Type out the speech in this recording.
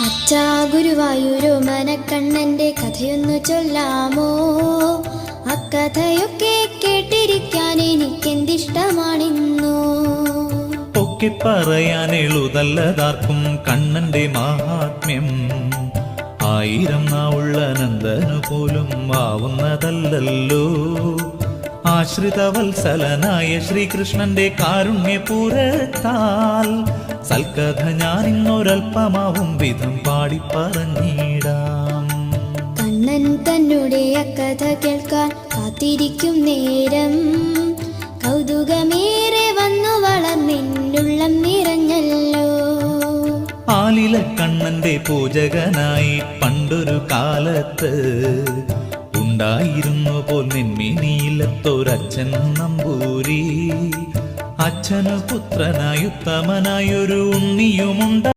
അച്ഛാ ഗുരുവായൂരോ മനക്കണ്ണന്റെ കഥയൊന്നു ചൊല്ലാമോ? അക്കഥയൊക്കെ കേട്ടിരിക്കാൻ എനിക്കെന്തിഷ്ടമാണിന്നു? ഒക്കെ പറയാൻ എളുതല്ലതാർക്കും കണ്ണന്റെ മഹാത്മ്യം. ആയിരം നാവുള്ള നന്ദനു പോലും ആവുന്നതല്ലല്ലോ. ആശ്രിതവത്സലനായ ശ്രീകൃഷ്ണന്റെ കാരുണ്യപൂരത്താൽ സൽക്കഥ ഞാൻ ഇന്നൊരൽപ്പമാവും വിധം പാടി പറഞ്ഞിടാം കണ്ണൻ തന്നെ കഥ കേൾക്കാൻ കാത്തിരിക്കും നേരം. കൗതുകമേറെ വന്നു വളർന്നിന്നുള്ളം നിറഞ്ഞല്ലോ. ആലില കണ്ണന്റെ പൂജകനായി പണ്ടൊരു കാലത്ത് ഉണ്ടായിരുന്നു പോൽ നിന്മിനിയിലത്തൊരച്ഛൻ നമ്പൂരി. അച്ഛനു പുത്രനായുത്തമനായൊരു ഉണ്ണിയുമുണ്ട്.